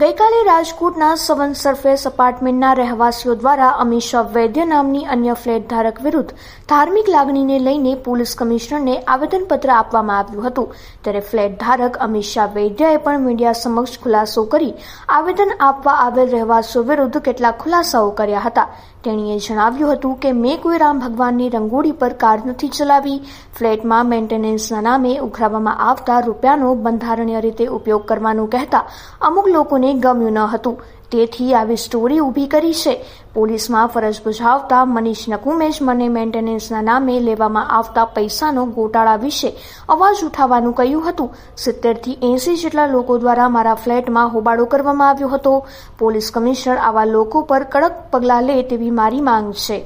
ગઈકાલે રાજકોટના સવન સરફેસ અપાર્ટમેન્ટના રહેવાસીઓ દ્વારા અમીષા વૈદ્ય નામની અન્ય ફ્લેટ ધારક વિરુદ્ધ ધાર્મિક લાગણીને લઈને પોલીસ કમિશનરને આવેદનપત્ર આપવામાં આવ્યું હતું. ત્યારે ફ્લેટ ધારક અમીષા વૈદ્યએ પણ મીડિયા સમક્ષ ખુલાસો કરી આવેદન આપવા આવેલ રહેવાસીઓ વિરુદ્ધ કેટલાક ખુલાસાઓ કર્યા હતા. તેણીએ જણાવ્યું હતું કે, મેં કોઈ રામ ભગવાનની રંગોળી પર કાર નથી ચલાવી. ફ્લેટમાં મેન્ટેનન્સના નામે ઉઘરાવવામાં આવતા રૂપિયાનો બંધારણીય રીતે ઉપયોગ કરવાનું કહેતા અમુક લોકોને ગમ્યું ન હતું. તેથી આવી સ્ટોરી ઊભી કરી છે. પોલીસમાં ફરજ બજાવતા મનીષ નકુમે મને મેન્ટેનન્સના નામે લેવામાં આવતા પૈસાનો ગોટાળા વિશે અવાજ ઉઠાવવાનું કહ્યું હતું. સિત્તેરથી એંસી જેટલા લોકો દ્વારા મારા ફ્લેટમાં હોબાળો કરવામાં આવ્યો હતો. પોલીસ કમિશનર આવા લોકો પર કડક પગલાં લે તેવી મારી માંગ છે.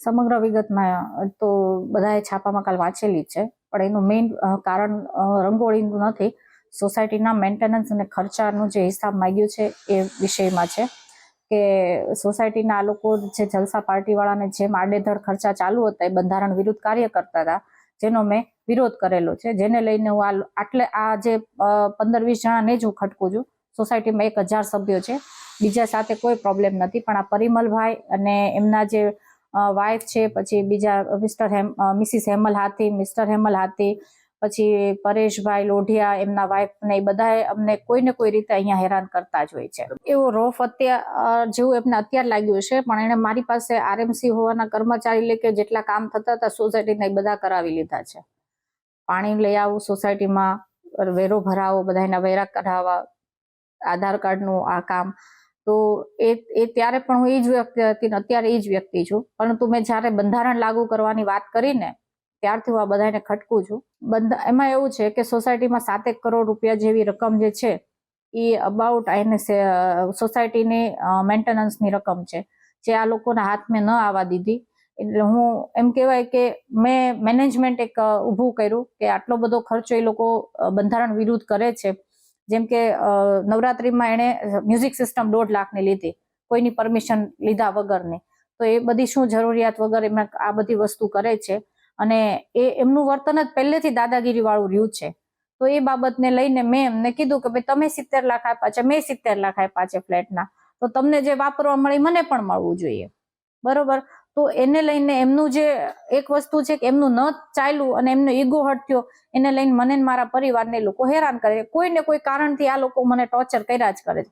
સમગ્ર વિગતમાં તો બધાએ છાપામાં કાલ વાંચેલી છે. પણ એનું મેઇન કારણ રંગોળીનું નથી. સોસાયટીના મેન્ટેનન્સ અને ખર્ચાનું જે હિસાબ માગ્યું છે એ વિષયમાં છે કે સોસાયટીના આ લોકો જે જલસા પાર્ટીવાળાને જેમ આડેધડ ખર્ચા ચાલુ હતા એ બંધારણ વિરુદ્ધ કાર્ય કરતા હતા, જેનો મેં વિરોધ કરેલો છે. જેને લઈને હું આ આટલે આ જે પંદર વીસ જણાને જ હું ખટકું છું. સોસાયટીમાં એક હજાર સભ્યો છે. બીજા સાથે કોઈ પ્રોબ્લેમ નથી. પણ આ પરિમલભાઈ અને એમના જે વાઇફ છે, પછી બીજા Mr Hem Mrs Hemal Hathi Mr Hemal Hathi પછી પરેશભાઈ લોઢિયા, એમના વાઇફ ને એ બધા અમને કોઈ ને કોઈ રીતે અહીંયા હેરાન કરતા જ હોય છે. એવો રોફ અત્યાર જેવું એમને અત્યારે લાગ્યું છે પણ એને મારી પાસે આરએમસી હોવાના કર્મચારી લે કે જેટલા કામ થતા હતા સોસાયટીને એ બધા કરાવી લીધા છે. પાણી લઈ આવું સોસાયટીમાં વેરો ભરાવો બધાના વેરા કઢાવવા, આધાર કાર્ડનું આ કામ. તો એ એ ત્યારે પણ હું એ જ વ્યક્તિ હતી અત્યારે એ જ વ્યક્તિ છું. પરંતુ મેં જ્યારે બંધારણ લાગુ કરવાની વાત કરીને ત્યારથી હું આ બધાને ખટકું છું. બંધ, એમાં એવું છે કે સોસાયટીમાં સાતેક કરોડ રૂપિયા જેવી રકમ જે છે એ અબાઉટ એને સોસાયટીની મેન્ટેનન્સની રકમ છે, જે આ લોકોના હાથ મેં ન આવવા દીધી. એટલે હું એમ કહેવાય કે મેં મેનેજમેન્ટ એક ઊભું કર્યું કે આટલો બધો ખર્ચો એ લોકો બંધારણ વિરુદ્ધ કરે છે. જેમ કે નવરાત્રીમાં એણે મ્યુઝિક સિસ્ટમ દોઢ લાખની લીધી, કોઈની પરમિશન લીધા વગરની. તો એ બધી શું જરૂરિયાત વગર એમાં આ બધી વસ્તુ કરે છે? અને એ એમનું વર્તન જ પહેલેથી દાદાગીરી વાળું રહ્યું છે. તો એ બાબતને લઈને મેં એમને કીધું કે ભાઈ તમે સિત્તેર લાખ આપ્યા છે, મેં સિત્તેર લાખ આપ્યા છે ફ્લેટના. તો તમને જે વાપરવા મળે મને પણ મળવું જોઈએ. બરોબર? તો એને લઈને એમનું જે એક વસ્તુ છે કે એમનું ન ચાલ્યું અને એમનો ઈગો હટ્યો, એને લઈને મને મારા પરિવારને લોકો હેરાન કરે. છે કોઈ ને કોઈ કારણથી આ લોકો મને ટોર્ચર કર્યા જ કરે છે.